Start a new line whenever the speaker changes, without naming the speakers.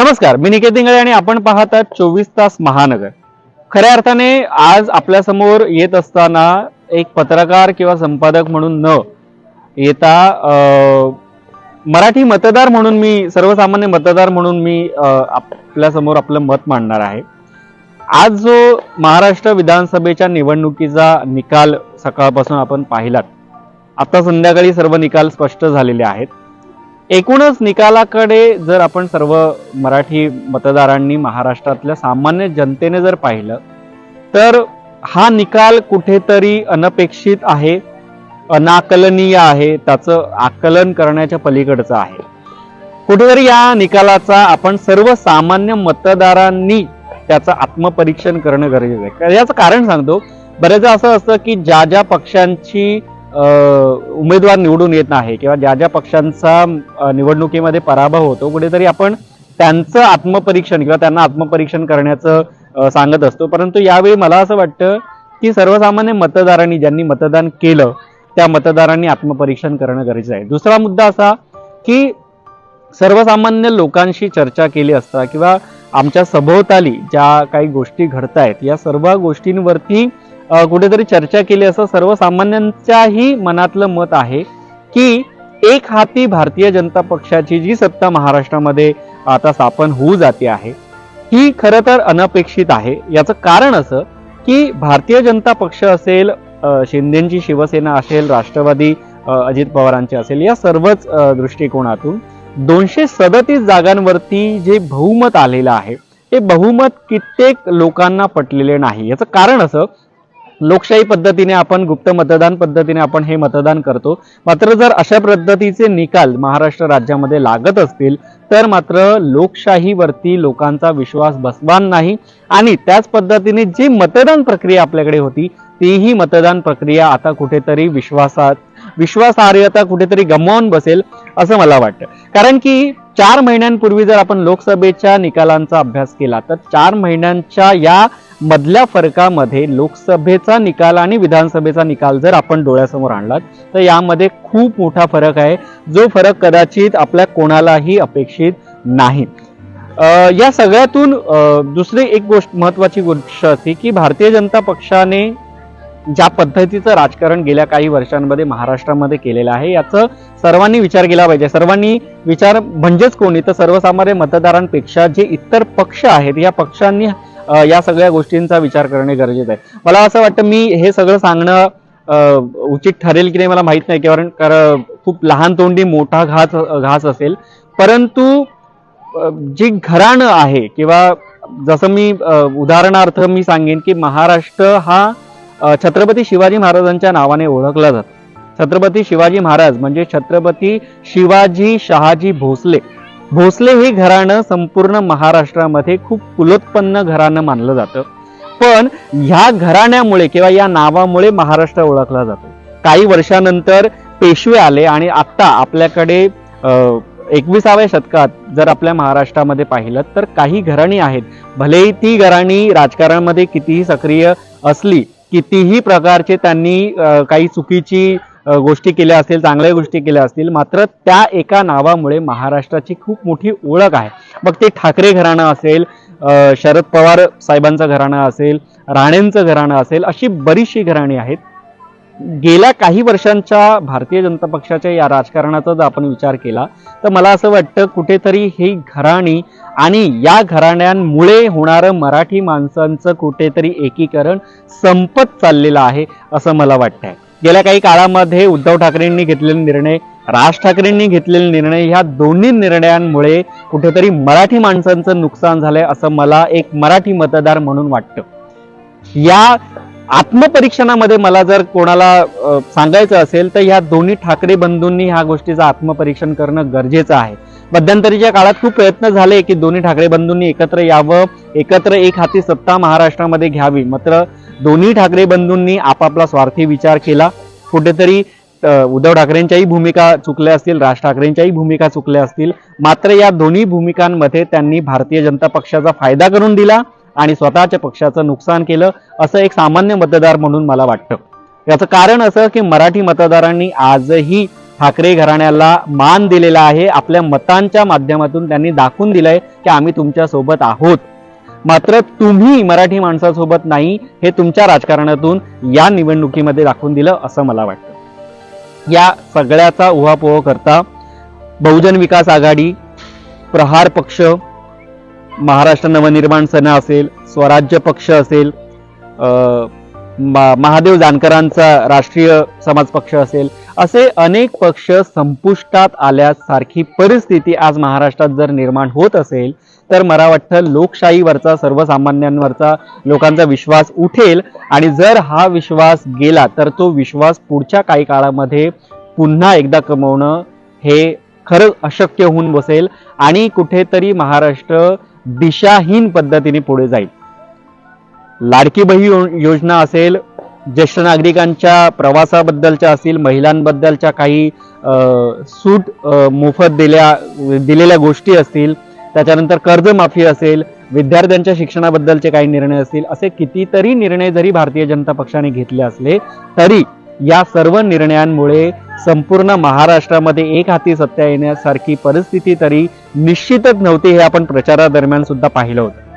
नमस्कार मी निकेत इंगळे आणि आपण पाहतात चोवीस तास महानगर. खऱ्या अर्थाने आज आपल्यासमोर येत असताना एक पत्रकार किंवा संपादक म्हणून न येता मराठी मतदार म्हणून मी सर्वसामान्य मतदार म्हणून मी आपल्यासमोर आपलं मत मांडणार आहे. आज जो महाराष्ट्र विधानसभेच्या निवडणुकीचा निकाल सकाळपासून आपण पाहिलात आता संध्याकाळी सर्व निकाल स्पष्ट झालेले आहेत. एकूणच निकालाकडे जर आपण सर्व मराठी मतदारांनी महाराष्ट्रातल्या सामान्य जनतेने जर पाहिलं तर हा निकाल कुठेतरी अनपेक्षित आहे अनाकलनीय आहे त्याचं आकलन करण्याच्या पलीकडचं आहे. कुठेतरी या निकालाचा आपण सर्वसामान्य मतदारांनी त्याचं आत्मपरीक्षण करणं गरजेचं आहे. याचं कारण सांगतो बरेचदा असं असतं की ज्या ज्या पक्षांची उमेदवार निवडून येत नाही किंवा ज्या ज्या पक्षांचा निवडणुकीमध्ये पराभव होतो कुठेतरी आपण त्यांचं आत्मपरीक्षण किंवा त्यांना आत्मपरीक्षण करण्याचं सांगत असतो. परंतु यावेळी मला असं वाटतं की सर्वसामान्य मतदारांनी ज्यांनी मतदान केलं त्या मतदारांनी आत्मपरीक्षण करणं गरजेचं आहे. दुसरा मुद्दा असा की सर्वसामान्य लोकांशी चर्चा केली असता किंवा आमच्या सभोवताली ज्या काही गोष्टी घडतायत या सर्व गोष्टींवरती कुठेतरी चर्चा केली असं सर्वसामान्यांच्याही मनातलं मत आहे की एक हाती भारतीय जनता पक्षाची जी सत्ता महाराष्ट्रामध्ये आता स्थापन होऊ जाते आहे ही खरं तर अनपेक्षित आहे. याचं कारण असं की भारतीय जनता पक्ष असेल शिंदेची शिवसेना असेल राष्ट्रवादी अजित पवारांची असेल या सर्वच दृष्टिकोनातून दोनशे सदतीस जागांवरती जे बहुमत आलेलं आहे ते बहुमत कित्येक लोकांना पटलेले नाही. याचं कारण असं लोकशाही पद्धतीने आपण गुप्त मतदान पद्धतीने आपण हे मतदान करतो. मात्र जर अशा पद्धतीचे निकाल महाराष्ट्र राज्यामध्ये लागत असतील तर मात्र लोकशाहीवरती लोकांचा विश्वास बसवान नाही. आणि त्याच पद्धतीने जी मतदान प्रक्रिया आपल्याकडे होती तीही मतदान प्रक्रिया आता कुठेतरी विश्वासात विश्वासार्हता कुठेतरी गमावून बसेल असं मला वाटतं. कारण की चार महिन्यांपूर्वी जर आपण लोकसभेच्या निकालांचा अभ्यास केला तर चार महिन्यांच्या या मधल्या फरकामध्ये लोकसभेचा निकाल आणि विधानसभेचा निकाल जर आपण डोळ्यासमोर आणलात तर यामध्ये खूप मोठा फरक आहे. जो फरक कदाचित आपल्या कोणालाही अपेक्षित नाही. या सगळ्यातून दुसरी एक गोष्ट महत्वाची गोष्ट अशी की भारतीय जनता पक्षाने ज्या पद्धतीचं राजकारण गेल्या काही वर्षांमध्ये महाराष्ट्रामध्ये केलेलं आहे याचं सर्वांनी विचार केला पाहिजे. सर्वांनी विचार म्हणजेच कोणी? तर सर्वसामान्य मतदारांपेक्षा जे इतर पक्ष आहेत या पक्षांनी या सगळ्या गोष्टींचा विचार करणे गरजेचं आहे. मला असं वाटतं मी हे सगळं सांगणं उचित ठरेल की नाही मला माहीत नाही कारण कारण खूप लहान तोंडी मोठा घास घास असेल. परंतु जी घराणं आहे किंवा जसं मी उदाहरणार्थ मी सांगेन की महाराष्ट्र हा छत्रपती शिवाजी महाराजांच्या नावाने ओळखला जातो. छत्रपती शिवाजी महाराज म्हणजे छत्रपती शिवाजी शहाजी भोसले भोसले हे घराणं संपूर्ण महाराष्ट्रामध्ये खूप कुलोत्पन्न घराणं मानलं जातं. पण ह्या घराण्यामुळे किंवा या नावामुळे महाराष्ट्र ओळखला जातो. काही वर्षानंतर पेशवे आले आणि आत्ता आपल्याकडे एकविसाव्या शतकात जर आपल्या महाराष्ट्रामध्ये पाहिलं तर काही घराणी आहेत. भलेही ती घराणी राजकारणामध्ये कितीही सक्रिय असली कितीही प्रकारचे त्यांनी काही चुकीची गोष्टी केल्या असतील चांगल्या गोष्टी केल्या असतील मात्र त्या एका नावामुळे महाराष्ट्राची खूप मोठी ओळख आहे. मग ते ठाकरे घराणं असेल शरद पवार साहेबांचं घराणं असेल राणेंचं घराणं असेल अशी बरीचशी घराणी आहेत. गेल्या काही वर्षांच्या भारतीय जनता पक्षाच्या या राजकारणाचा जर आपण विचार केला तर मला असं वाटतं कुठेतरी ही घराणी आणि या घराण्यांमुळे होणारं मराठी माणसांचं कुठेतरी एकीकरण संपत चाललेलं आहे असं मला वाटतं गेल्या काही काळामध्ये उद्धव ठाकरेंनी घेतलेले निर्णय राज ठाकरेंनी घेतलेले निर्णय ह्या दोन्ही निर्णयांमुळे कुठेतरी मराठी माणसांचं नुकसान झालंय असं मला एक मराठी मतदार म्हणून वाटतं. या आत्मपरीक्षणामध्ये मला जर कोणाला सांगायचं असेल तर ह्या दोन्ही ठाकरे बंधूंनी ह्या गोष्टीचं आत्मपरीक्षण करणं गरजेचं आहे. मध्यंतरीच्या काळात खूप प्रयत्न झाले की दोन्ही ठाकरे बंधूंनी एकत्र यावं एकत्र एक हाती सत्ता महाराष्ट्रामध्ये घ्यावी. मात्र दोन्ही ठाकरे बंधूंनी आपापला स्वार्थी विचार केला. कुठेतरी उद्धव ठाकरेंच्याही भूमिका चुकल्या असतील राज ठाकरेंच्याही भूमिका चुकल्या असतील. मात्र या दोन्ही भूमिकांमध्ये त्यांनी भारतीय जनता पक्षाचा फायदा करून दिला आणि स्वतःच्या पक्षाचं नुकसान केलं असं एक सामान्य मतदार म्हणून मला वाटतं. याचं कारण असं की मराठी मतदारांनी आजही ठाकरे घराण्याला मान दिलेला आहे. आपल्या मतांच्या माध्यमातून त्यांनी दाखवून दिलंय की आम्ही तुमच्यासोबत आहोत. मात्र तुम्ही मराठी माणसासोबत नाही हे तुमच्या राजकारणातून या निवडणुकीमध्ये दाखवून दिलं असं मला वाटतं. या सगळ्याचा उहापोह करता बहुजन विकास आघाडी प्रहार पक्ष महाराष्ट्र नवनिर्माण सेना असेल स्वराज्य पक्ष असेल मा- महादेव जानकरांचा राष्ट्रीय समाज पक्ष असेल असे अनेक पक्ष संपुष्टात आल्यासारखी परिस्थिती आज महाराष्ट्रात जर निर्माण होत असेल तर मला वाटतं लोकशाहीवरचा सर्वसामान्यांवरचा लोकांचा विश्वास उठेल. आणि जर हा विश्वास गेला तर तो विश्वास पुढच्या काही काळामध्ये पुन्हा एकदा कमवणं हे खरंच अशक्य होऊन बसेल आणि कुठेतरी महाराष्ट्र दिशाहीन पद्धतीने पुढे जाईल. लाडकी बही यो- योजना असेल ज्येष्ठ नागरिकांच्या प्रवासाबद्दलच्या असतील महिलांबद्दलच्या काही सूट मोफत दिल्या दिलेल्या गोष्टी असतील त्याच्यानंतर कर्जमाफी असेल विद्यार्थ्यांच्या शिक्षणाबद्दलचे काही निर्णय असतील असे कितीतरी निर्णय जरी भारतीय जनता पक्षाने घेतले असले तरी या सर्व निर्णयांमुळे संपूर्ण महाराष्ट्रामध्ये एक हाती सत्ता येण्यासारखी परिस्थिती तरी निश्चितच नव्हती हे आपण प्रचारादरम्यान सुद्धा पाहिलं होतं.